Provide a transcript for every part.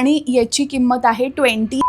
आणि याची किंमत आहे ट्वेंटी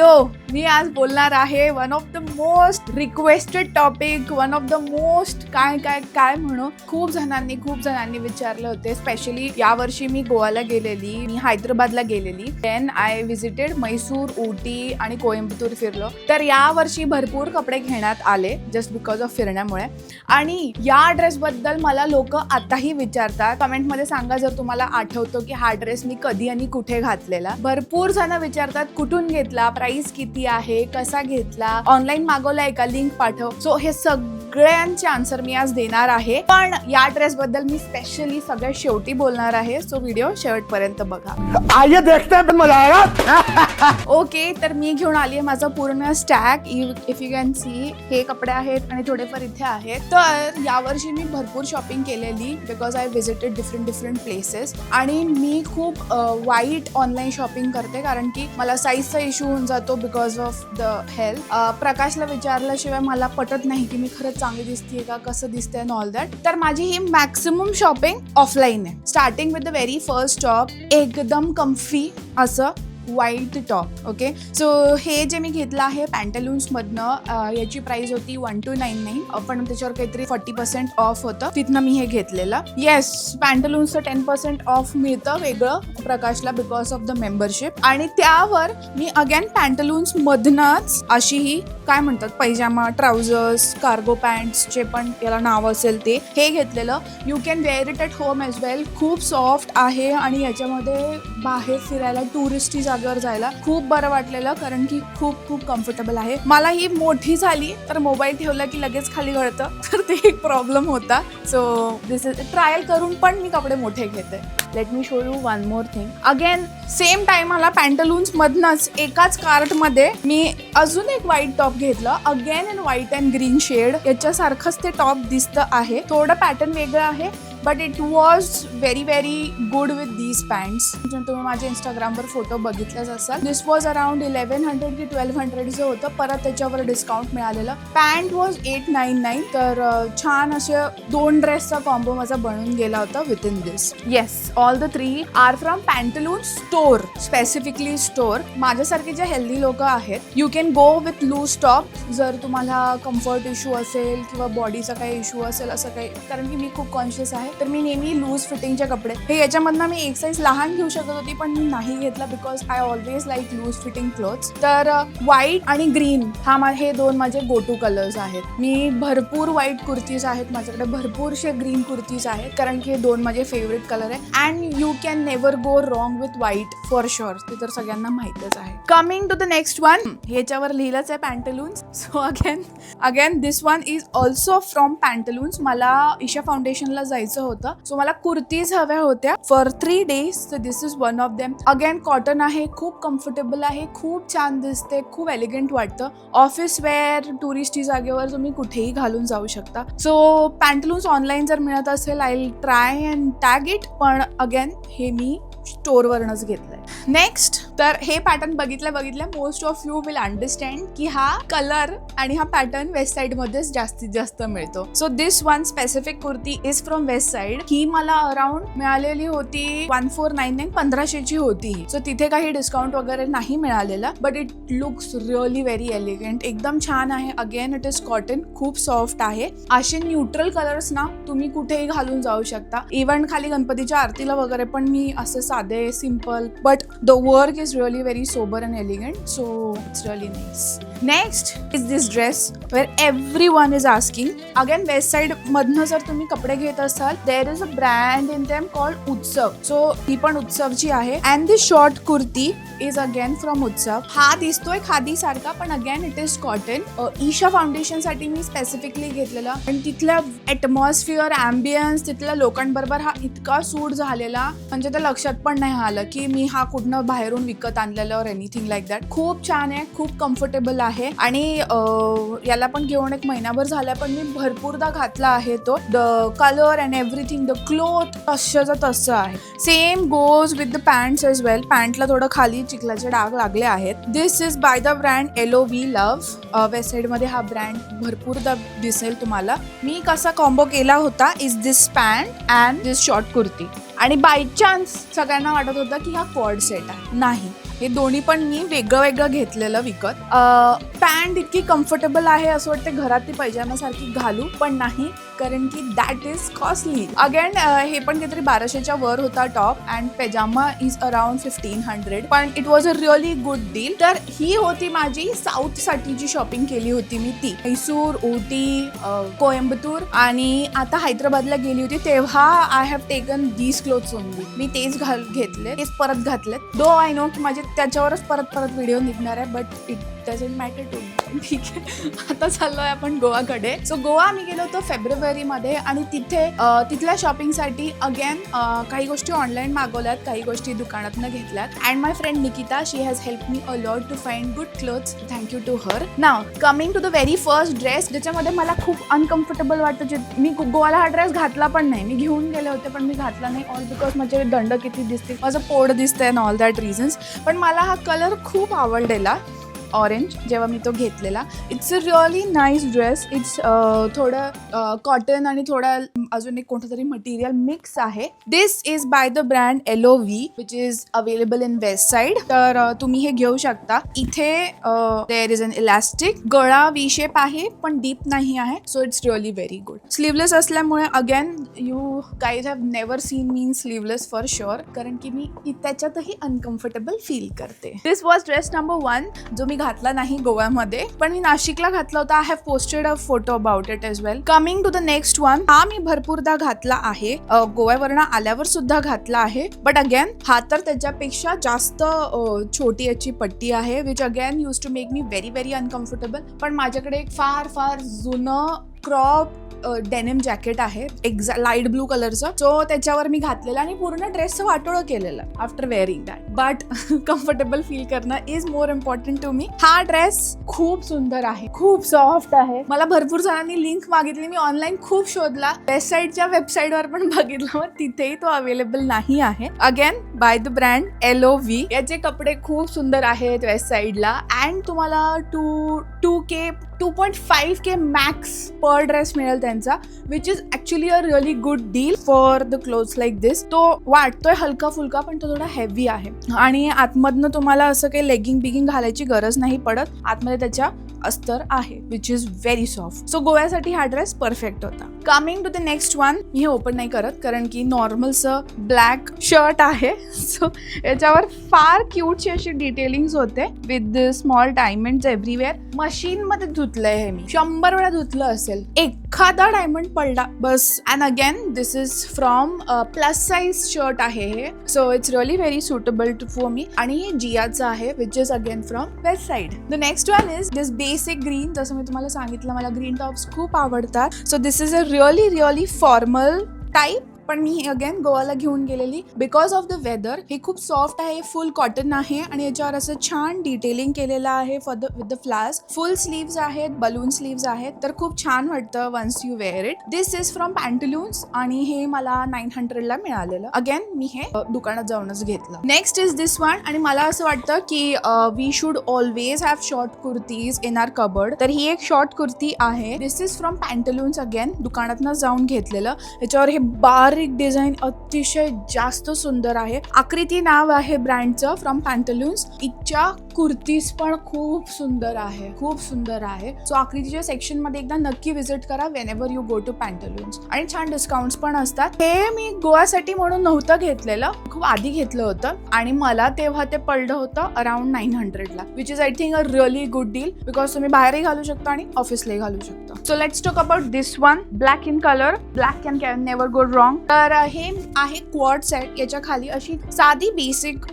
हॅलो मी आज बोलणार आहे one of the most requested topic one of the most काय काय काय म्हणू. खूप जणांनी खूप जणांनी विचारले होते स्पेशली यावर्षी मी गोवाला गेलेली मी हैदराबादला गेलेली. Then I visited Mysore Ooty आणि कोइंबतूर फिरलो. तर यावर्षी भरपूर कपडे घेण्यात आले जस्ट बिकॉज ऑफ फिरण्यामुळे. आणि या ड्रेसबद्दल मला लोक आताही विचारतात. कमेंटमध्ये सांगा जर तुम्हाला आठवतो की हा ड्रेस मी कधी आणि कुठे घातलेला. भरपूर जण विचारतात कुठून घेतला? प्राइस किती आहे कसा घेतला ऑनलाईन मागवलाय का लिंक पाठव. सो हे सगळ्यांचे आन्सर मी आज देणार आहे. पण या ड्रेस बद्दल मी स्पेशली सगळ्यात शेवटी बोलणार आहे. सो व्हिडिओ शेवटपर्यंत बघा. आइए देखते हैं मजा आएगा ओके तर मी घेऊन आली आहे माझा पूर्ण stack if you can see हे कपडे आहेत आणि थोडेफार इथे आहेत. तर यावर्षी मी भरपूर शॉपिंग केलेली because I visited different different places आणि मी खूप वाईट ऑनलाईन शॉपिंग करते कारण की मला साईजचा इश्यू होऊन जातो बिकॉज ऑफ द हेल्थ प्रकाशला विचारल्याशिवाय मला पटत नाही की मी खरंच चांगली दिसते का कसं दिसतंय अँड ऑल दॅट तर माझी ही मॅक्सिमम शॉपिंग ऑफलाईन आहे. Starting with the very first stop एकदम कम्फी असं व्हाईट टॉप ओके सो हे जे मी घेतलं आहे पॅन्टलून्समधनं याची प्राइस होती वन टू नाईन नाईन पण त्याच्यावर काहीतरी फोर्टी पर्सेंट ऑफ होतं. तिथनं मी हे घेतलेलं. येस पॅन्टलून्सचं टेन पर्सेंट ऑफ मिळतं वेगळं प्रकाशला बिकॉज ऑफ द मेंबरशिप आणि त्यावर मी अगेन पॅन्टलून्स मधनच अशी ही काय म्हणतात पैजामा ट्राउझर्स कार्गो पॅन्ट्स जे पण याला नाव असेल ते हे घेतलेलं. You can wear it at home as well खूप सॉफ्ट आहे आणि याच्यामध्ये बाहेर फिरायला टुरिस्टी जागेवर जायला खूप बरं वाटलेलं कारण की खूप खूप कम्फर्टेबल आहे. मला ही मोठी झाली तर मोबाईल ठेवला की लगेच खाली घडतं. तर ते एक प्रॉब्लेम होता. सो दिस इज ट्रायल करून पण मी कपडे मोठे घेते. Let me show you one more thing again same टाइमाला Pantaloons मधनच एकाच कार्टमध्ये मी अजून एक व्हाईट टॉप घेतलं. Again in white and green shade याच्यासारखंच ते टॉप दिसतं आहे. थोडं पॅटर्न वेगळं आहे. But it was very very good with these pants तुम्ही माझ्या इंस्टाग्रामवर फोटो बघितलेच असाल this was around eleven hundred की ट्वेल्व हंड्रेडचं होतं. परत त्याच्यावर डिस्काउंट मिळालेलं. Pant was eight nine nine तर छान असे दोन ड्रेसचा कॉम्बो माझा बनून गेला होता with in this yes all the three are from Pantaloon store specifically store माझ्यासारखे जे हेल्दी लोक आहेत you can go with loose top जर तुम्हाला कम्फर्ट इश्यू असेल किंवा बॉडीचा काही इश्यू असेल असं काही कारण की मी खूप कॉन्शियस आहे. तर मी नेहमी लूज फिटिंगचे कपडे. हे याच्यामधनं मी एक साईज लहान घेऊ शकत होती पण मी नाही घेतला because I always like loose fitting clothes तर व्हाईट आणि ग्रीन हा हे दोन माझे गो टू कलर्स आहेत. मी भरपूर व्हाईट कुर्तीज आहेत माझ्याकडे भरपूरशे ग्रीन कुर्तीज आहेत कारण की हे दोन माझे फेवरेट कलर आहे. And you can never go wrong with white for sure ते तर सगळ्यांना माहितच आहे. Coming to the next one ह्याच्यावर लिहिलंच आहे Pantaloons so again again this one is also from Pantaloons मला ईशा फाउंडेशनला जायचं होतं. सो मला कुर्तीज हव्या होत्या. For three days this is one of them again cotton आहे खूप कम्फर्टेबल आहे खूप छान दिसते खूप एलिगंट वाटतं. ऑफिस वेअर टुरिस्टी जागेवर तुम्ही कुठेही घालून जाऊ शकता. सो पॅन्टलून्स ऑनलाईन जर मिळत असेल I try and tag it पण अगेन हे मी स्टोअरवरनच घेतलंय. नेक्स्ट तर हे पॅटर्न बघितल्या बघितल्या most of you will understand की हा कलर आणि हा पॅटर्न वेस्ट साइड मध्येच जास्तीत जास्त मिळतो. So this one specific kurti is from Westside ही मला अराउंड मिळालेली होती वन फोर नाईन नाईन पंधराशेची होती. सो तिथे काही डिस्काउंट वगैरे नाही मिळालेला but it looks really very elegant एकदम छान आहे. अगेन इट इज कॉटन खूप सॉफ्ट आहे. असे न्यूट्रल कलर्स ना तुम्ही कुठेही घालून जाऊ शकता. इव्हन खाली गणपतीच्या आरतीला वगैरे पण मी असं साधे simple but the work is really very sober and elegant so it's really nice next is this dress where everyone is asking again Westside मधनं जर तुम्ही कपडे घेत असाल there is a brand in them called Utsav so ही पण उत्सवची आहे. And this short kurti is again from Utsav हा दिसतोय खादी सारखा पण again it is cotton Isha फाउंडेशनसाठी मी स्पेसिफिकली घेतलेला. पण तिथल्या ॲटमॉस्फिअर अँबियन्स तिथल्या लोकांबरोबर हा इतका सूट झालेला. म्हणजे ते लक्षात पण नाही आलं की मी हा कुठनं बाहेरून विकत आणलेलं और एनिथिंग लाईक दॅट खूप छान आहे खूप कम्फर्टेबल आहे. आणि याला पण घेऊन एक महिनाभर झाला पण मी भरपूरदा घातला आहे तो. The colour and everything the cloth तसंच तसं आहे. Same goes with the pant as well पॅन्टला थोडं खाली चिखलाचे डाग लागले आहेत. This is by the brand L O V love वेबसाईटमध्ये हा ब्रँड भरपूरदा दिसेल तुम्हाला. मी कसा कॉम्बो केला होता is this pant and this short kurti. आणि बाय चान्स सगळ्यांना वाटत होतं की हा क्वाड सेट आहे. नाही. हे दोन्ही पण मी वेगळं वेगळं घेतलेलं विकत. पॅन्ट इतकी कम्फर्टेबल आहे असं वाटतं घरात ती पैजाम्यासारखी घालू पण नाही कारण की दॅट इज कॉस्टली अगेन हे पण काहीतरी बाराशेच्या वर होता top and pyjama is around fifteen hundred पण it was a really good deal तर ही होती माझी साऊथसाठी जी शॉपिंग केली होती मी ती. मैसूर उटी कोयंबतूर आणि आता हैदराबादला गेली होती तेव्हा I have taken these clothes only मी तेच घाल घेतले तेच परत घातले दो आय नो की माझे त्याच्यावरच परत परत व्हिडिओ निघणार आहे but it doesn't matter to me ठीक आहे. आता चाललोय आपण गोवाकडे. सो गोवा आम्ही गेलो होतो फेब्रुवारीमध्ये आणि तिथे तिथल्या शॉपिंगसाठी अगेन काही गोष्टी ऑनलाईन मागवल्यात काही गोष्टी दुकानातनं घेतल्यात. And my friend Nikita she has help me a lot to find good clothes thank you to her now coming to the very first dress ज्याच्यामध्ये मला खूप अनकम्फर्टेबल वाटतं जे मी गोवाला हा ड्रेस घातला पण नाही. मी घेऊन गेले होते पण मी घातला नाही ऑल बिकॉज माझे दंड किती दिसते माझं पोड दिसतंय अँड ऑल दॅट रिझन्स पण मला हा कलर खूप आवडलेला. ऑरेंज जेव्हा मी तो घेतलेला. It's a really nice dress it's थोडं uh, कॉटन आणि थोडा अजून एक कोणतं तरी मटेरियल मिक्स आहे this is by the brand L O V which is available in Westside तर uh, तुम्ही हे घेऊ शकता. इथे देर इज अन इलास्टिक गळा वी शेप आहे पण डीप नाही आहे. So it's really very good sleeveless असल्यामुळे again you guys have never seen me in sleeveless for sure कारण की मी त्याच्यातही अनकम्फर्टेबल फील करते. This was dress number one जो मी घातला नाही गोव्यामध्ये पण मी नाशिकला घातला होता. I have posted a photo about it as well coming to the next one हा मी भरपूरदा घातला आहे. गोव्यावरनं आल्यावर सुद्धा घातला आहे. बट अगेन हा तर त्याच्यापेक्षा जास्त छोटी याची पट्टी आहे which again use to make me very very uncomfortable पण माझ्याकडे एक फार फार जुनं क्रॉप डेनिम जॅकेट आहे. एक्झा लाइट ब्लू कलरचं जो त्याच्यावर मी घातलेला आणि पूर्ण ड्रेसचं वाटोळं केलेलं after wearing that but comfortable feel करणं is more important to me हा ड्रेस खूप सुंदर आहे. खूप सॉफ्ट आहे. मला भरपूर जणांनी लिंक मागितली. मी ऑनलाईन खूप शोधला. वेबसाईटच्या वेबसाईटवर पण बघितलं. मग तिथेही तो अवेलेबल नाही आहे. Again by the brand L O V याचे कपडे खूप सुंदर आहेत वेस्ट साईडला अँड तुम्हाला two two K two point five K max per dress मिळेल त्यांचा which is actually a really good deal for the clothes like this तो वाटतोय हलका फुलका पण तो थोडा हेवी आहे. आणि आतमधनं तुम्हाला असं काही लेगिंग बिगिंग घालायची गरज नाही पडत. आतमध्ये त्याच्या अस्तर आहे which is very soft so गोव्यासाठी हा ड्रेस परफेक्ट होता. Coming to the next one मी हे ओपन नाही करत कारण की नॉर्मलचं ब्लॅक शर्ट आहे. सो याच्यावर फार क्यूटची अशी डिटेलिंग्स होते with small diamond everywhere machine मध्ये धुतलंय हे मी. शंभर वेळा धुतलं असेल. एखादा डायमंड पडला बस. And again this is from plus size shirt आहे हे. So it's really very suitable to for me आणि हे जियाचं आहे which is again from Westside the next one is this basic green जसं मी तुम्हाला सांगितलं मला ग्रीन टॉप्स खूप आवडतात. So this is a really really formal type पण मी अगेन गोवाला घेऊन गेलेली. बिकॉज ऑफ द वेदर हे खूप सॉफ्ट आहे फुल कॉटन आहे आणि याच्यावर असं छान डिटेलिंग केलेलं आहे फॉर द विथ द फ्लास फुल स्लीव्स आहेत बलून स्लीव्स आहेत. तर खूप छान वाटतं once you wear it this is from Pantaloons आणि हे मला नाईन हंड्रेडला मिळालेलं. अगेन मी हे दुकानात जाऊनच घेतलं. नेक्स्ट इज दिस वन आणि मला असं वाटतं की we should always have short kurtis in our cupboard तर ही एक शॉर्ट कुर्ती आहे. This is from Pantaloons again दुकानातनं जाऊन घेतलेलं. याच्यावर हे बार बारीक डिझाईन अतिशय जास्त सुंदर आहे. आकृती नाव आहे ब्रँडचं फ्रॉम पॅन्टलून्स इच्छा कुर्तीज पण खूप सुंदर आहे. खूप सुंदर आहे. सो आकृतीच्या सेक्शनमध्ये एकदा नक्की विजिट करा whenever you go to Pantaloons आणि छान डिस्काउंट पण असतात. हे मी गोवासाठी म्हणून नव्हतं घेतलेलं. खूप आधी घेतलं होतं. आणि मला तेव्हा ते पडलं होतं around nine हंड्रेडला which is I think a really good deal because तुम्ही बाहेरही घालू शकता आणि ऑफिसलाही घालू शकता. So let's talk about this one black in colour black can can never go wrong तर हे आहे क्वॉड सेट याच्या खाली अशी साधी बेसिक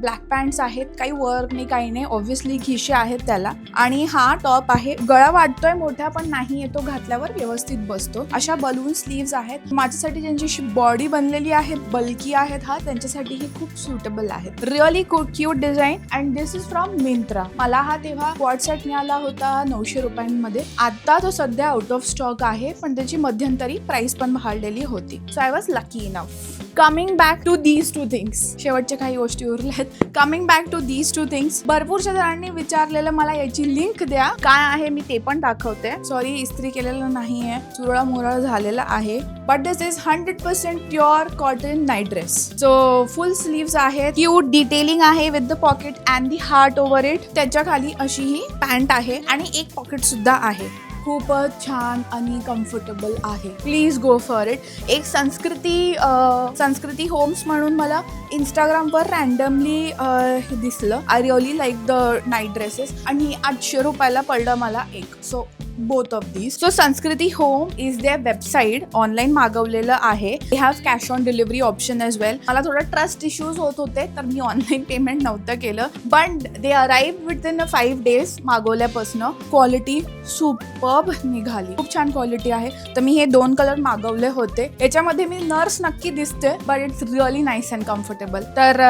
ब्लॅक पॅन्ट्स आहेत. काही वर्क नाही काही नाही. ऑब्व्हियसली खिशे आहेत त्याला. आणि हा टॉप आहे. गळा वाटतोय मोठा पण नाही येतो घातल्यावर व्यवस्थित बसतो. अशा बलून स्लीव्स आहेत. माझ्यासाठी ज्यांची बॉडी बनलेली आहे बल्की आहेत हा त्यांच्यासाठी ही खूप सुटेबल आहेत really cute design and this is from Myntra मला हा तेव्हा क्वॉड सेट मिळाला होता नऊशे रुपयांमध्ये. आता तो सध्या आउट ऑफ स्टॉक आहे पण त्याची मध्यंतरी प्राइस पण वाढलेली होती. So I was lucky enough coming back to these two things शेवटच्या काही गोष्टी उरल्यात. Coming back to these two things भरपूरशा जणांनी विचारलेलं मला याची लिंक द्या. काय आहे मी ते पण दाखवते. सॉरी इस्त्री केलेलं नाहीये. चुरळा मुरळ झालेला आहे. But this is hundred percent pure cotton night dress so full sleeves आहेत. क्यूट डिटेलिंग आहे with the pocket and the heart over it त्याच्याखाली अशी ही पॅन्ट आहे. आणि एक पॉकेट सुद्धा आहे. खूपच छान आणि कम्फर्टेबल आहे. प्लीज गो फॉर इट एक संस्कृती संस्कृती होम्स म्हणून मला इंस्टाग्रामवर रँडमली हे दिसलं. I really like the night dresses आणि आठशे रुपयाला पडलं मला एक. So both of these so Sanskriti home is their website online मागवलेलं आहे. They have cash on delivery option as well मला थोडं ट्रस्ट इश्यूज होत होते तर मी ऑनलाईन पेमेंट नव्हतं केलं. But they arrive within five days मागवल्यापासून. Quality super superb निघाली. खूप छान क्वालिटी आहे. तर मी हे दोन कलर मागवले होते. याच्यामध्ये मी नर्स नक्की दिसते but it's really nice and comfortable तर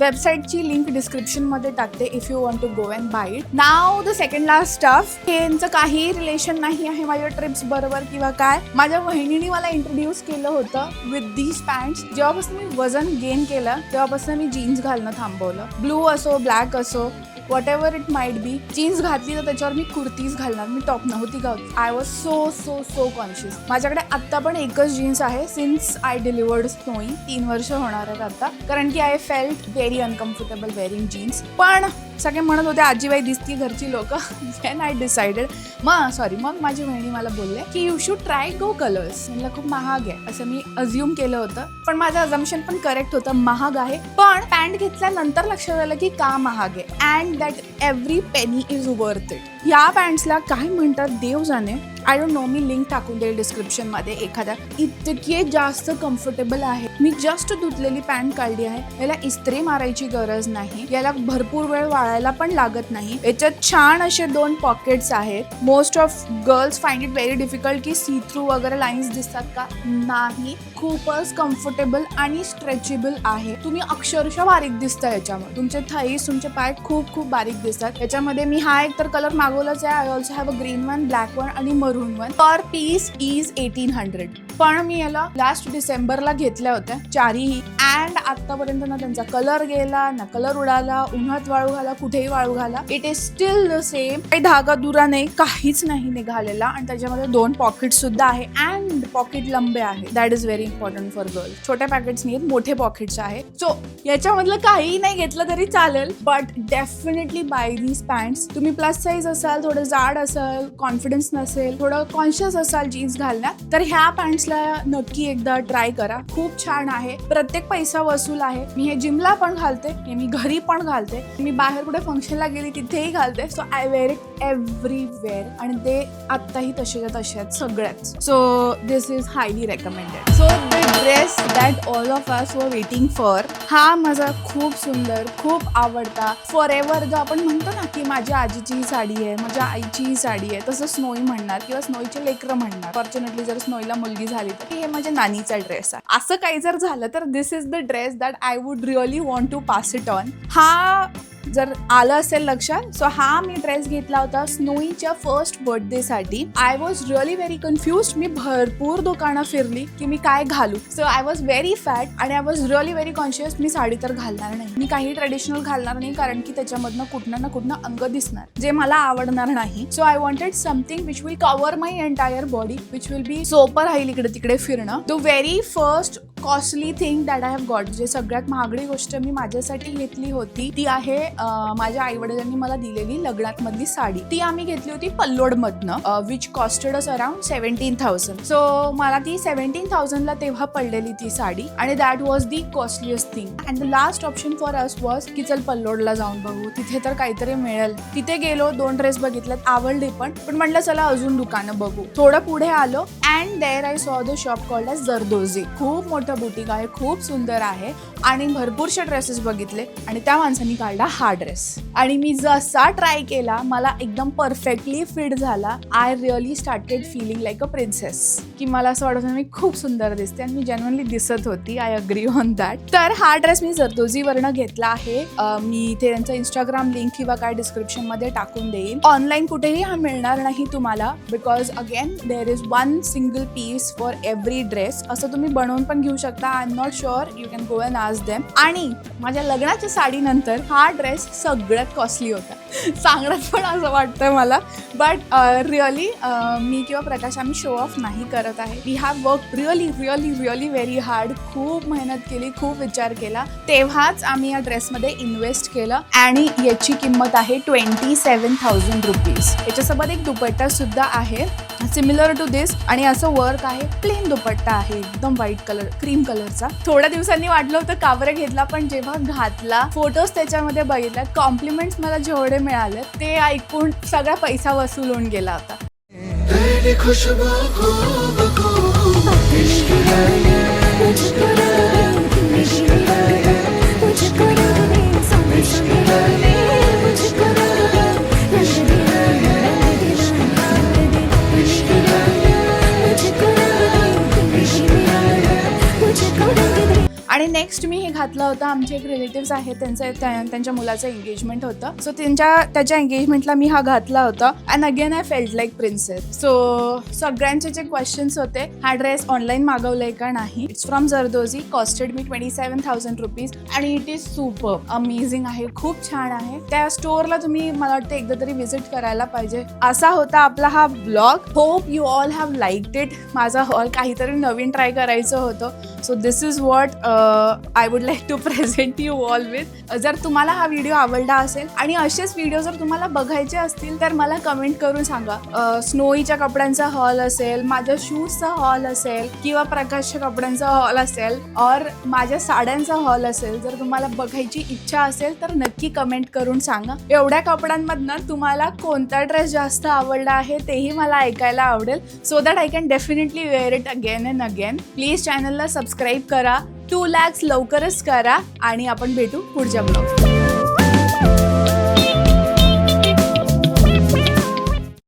वेबसाईटची लिंक डिस्क्रिप्शनमध्ये टाकते if you want to go and buy it now the second last stuff हे यांचं काही रिलेशन नाही आहे माझ्या ट्रिप्स बरोबर किंवा काय. माझ्या बहिणीने मला इंट्रोड्यूस केलं होतं विथ दीज पॅन्ट्स जेव्हापासून मी वजन गेन केलं तेव्हापासून मी जीन्स घालणं थांबवलं. ब्लू असो ब्लॅक असो whatever it might be jeans घातली तर त्याच्यावर मी कुर्तीज घालणार. मी टॉप नव्हती घालत. I was so so so conscious माझ्याकडे आत्ता पण एकच जीन्स आहे. सिन्स आय डिलिवर्ड स्नोई तीन वर्ष होणार आहेत आता कारण की I felt very uncomfortable wearing jeans पण सगळे म्हणत होते आजीबाई दिसती घरची लोक. देन आय डिसाइडेड मग सॉरी मग माझी बहिणी मला बोलले की you should try Go Colors म्हणलं खूप महाग आहे. असं मी अज्युम केलं होतं. पण माझं अजम्पशन पण करेक्ट होतं महाग आहे. पण पॅन्ट घेतल्यानंतर लक्षात आलं की का महाग आहे. And that every penny is worth it या बँड्सला काय म्हणतात देव जाणे. आय डोंट नो मी लिंक टाकून देईल डिस्क्रिप्शनमध्ये एखाद्या इतके जास्त कम्फर्टेबल आहे. मी जस्ट धुतलेली पॅन्ट काढली आहे. याला इस्त्री मारायची गरज नाही. याला भरपूर वेळ वाळायला पण लागत नाही. याच्यात छान असे दोन पॉकेट्स आहेत. Most of girls find it very difficult की सी थ्रू वगैरे लाईन्स दिसतात का? नाही. खूपच कम्फर्टेबल आणि स्ट्रेचेबल आहे. तुम्ही अक्षरशः बारीक दिसता याच्यामध्ये. तुमचे थाईस तुमचे पाय खूप खूप बारीक दिसतात. याच्यामध्ये मी हा एक तर कलर मागवलाच आहे. I also have a green one black one आणि maroon one per piece is eighteen hundred पण मी याला लास्ट डिसेंबरला घेतल्या होत्या. चारही. अँड आतापर्यंत ना त्यांचा कलर गेला ना कलर उडाला उन्हात वाळू घाला कुठेही वाळू घाला. It is still the same काही धागा दुरा नाही काहीच नाही निघालेला. आणि त्याच्यामध्ये दोन पॉकेट सुद्धा आहे. अँड पॉकेट लंबे आहे. That is very important for girl छोट्या पॅकेट्स नाही आहेत, मोठे पॉकेट्स आहेत. सो याच्यामधलं काहीही नाही घेतलं तरी चालेल. But definitely buy these pants तुम्ही प्लस साईज असाल थोडं जाड असाल कॉन्फिडन्स नसेल थोडं कॉन्शियस असाल जीन्स घालण्यात तर ह्या पॅन्ट्सला नक्की एकदा ट्राय करा. खूप छान आहे. प्रत्येक पैसा वसूल आहे. मी हे जिमला पण घालते हे मी घरी पण घालते. मी बाहेर कुठे फंक्शनला गेली तिथेही घालते. So I wear it everywhere आणि ते आत्ताही तसेच्या तसे आहेत सगळ्याच so this is highly recommended so the dress that all of us are waiting for हा माझा खूप सुंदर खूप आवडता फॉर एव्हर जो आपण म्हणतो ना की माझ्या आजीची ही साडी आहे माझ्या आईची ही साडी आहे तसं स्नोई म्हणणार किंवा स्नोईचे लेकरं म्हणणार. फॉर्च्युनेटली जर स्नोईला मुलगी झाली तर हे माझ्या नानीचा ड्रेस आहे. असं काही जर झालं तर this is the dress that I would really want to pass it on हा जर आलं असेल लक्षात सो हा मी ड्रेस घेतला होता स्नोईच्या first बर्थडेसाठी I was really very confuse मी भरपूर दुकानं फिरली की मी काय घालू. So I was very fat आणि I was really very conscious मी साडी तर घालणार नाही. मी काही ट्रेडिशनल घालणार नाही कारण की त्याच्यामधनं कुठनं ना कुठनं अंग दिसणार जे मला आवडणार नाही. So I wanted something which will cover my entire body which will be सोपर राहील इकडे तिकडे फिरणं. The very first costly thing that I have got जे सगळ्यात महागडी गोष्ट मी माझ्यासाठी घेतली होती ती आहे माझ्या आई वडिलांनी मला दिलेली लग्नात मधली साडी. ती आम्ही घेतली होती पल्लोड मधनं which costed us around seventeen thousand so मला ती सेव्हन्टीन थाउजंडला तेव्हा पडलेली ती साडी आणि that was the costliest thing and the last option for us was की चल पल्लोडला जाऊन बघू. तिथे तर काहीतरी मिळेल. तिथे गेलो दोन ड्रेस बघितलेत आवडले पण. पण म्हटलं चला अजून दुकानं बघू. थोडं पुढे आलो and there I saw the shop called as Zardozi खूप मोठं बुटीक आहे खूप सुंदर आहे. आणि भरपूरशे ड्रेसेस बघितले. आणि त्या माणसाने काढला हा ड्रेस आणि मी जसा ट्राय केला मला एकदम परफेक्टली फिट झाला. I really started feeling like a princess की मला असं वाटत मी खूप सुंदर दिसते आणि मी जेन्युअनली दिसत होती. आय अग्री ऑन दॅट तर हा ड्रेस मी जरदोजीवरनं घेतला आहे. मी इथे त्यांचा इंस्टाग्राम लिंक किंवा काय डिस्क्रिप्शनमध्ये टाकून देईन. ऑनलाईन कुठेही हा मिळणार नाही तुम्हाला. Because again there is one single piece for every dress असं तुम्ही बनवून पण घेऊ शकता. I am not sure you can go and ask them आणि माझ्या लग्नाच्या साडीनंतर हा ड्रेस सगळ्यात कॉस्टली होता. सांगण्यात पण असं वाटतं मला. बट रिअली uh, uh, मी किंवा प्रकाश आम्ही शो ऑफ नाही करत आहे. We have work really really really very hard खूप मेहनत केली खूप विचार केला. तेव्हाच आम्ही या ड्रेसमध्ये इन्व्हेस्ट केलं. आणि याची किंमत आहे ट्वेंटी सेवन थाउजंड रुपीज याच्यासोबत एक दुपट्टा सुद्धा आहे. सिमिलर टू दिस आणि असं वर्क आहे. प्लेन दुपट्टा आहे. एकदम व्हाईट कलर क्रीम कलरचा थोड्या दिवसांनी वाटलं होतं कावर घेतला पण जेव्हा घातला फोटोज त्याच्यामध्ये बघितला कॉम्प्लिमेंट्स मला जेवढे मिळाले ते ऐकून सगळा पैसा वसूल होऊन गेला होता. नेक्स्ट मी हे घातलं होतं. आमचे एक रिलेटिव्स आहेत त्यांचं त्या- त्यांच्या मुलाचं एंगेजमेंट होतं. सो त्यांच्या त्याच्या एंगेजमेंटला मी हा घातला होता. And again I felt like princess so सगळ्यांचे जे क्वेश्चन्स होते हा ड्रेस ऑनलाईन मागवलाय का नाही? It's from Zardozi costed me twenty seven thousand rupees आणि इट इज सुपर अमेझिंग आहे. खूप छान आहे. त्या स्टोअरला तुम्ही मला वाटतं एकदा तरी व्हिजिट करायला पाहिजे. असा होता आपला हा blog hope you all have like it माझा हॉल काहीतरी नवीन ट्राय करायचं होतं. So this is what I would like to present you all with जर तुम्हाला हा व्हिडिओ आवडला असेल आणि असेच व्हिडिओ जर तुम्हाला बघायचे असतील तर मला कमेंट करून सांगा. स्नोईच्या कपड्यांचा हॉल असेल माझ्या शूजचा हॉल असेल किंवा प्रकाशच्या कपड्यांचा हॉल असेल और माझ्या साड्यांचा हॉल असेल जर तुम्हाला बघायची इच्छा असेल तर नक्की कमेंट करून सांगा. एवढ्या कपड्यांमधनं तुम्हाला कोणता ड्रेस जास्त आवडला आहे तेही मला ऐकायला आवडेल. So that I can definitely wear it again and again please चॅनलला सबस्क्राईब करा. टू लॅक्स लवकरच करा आणि आपण भेटू पुढच्या ब्लॉग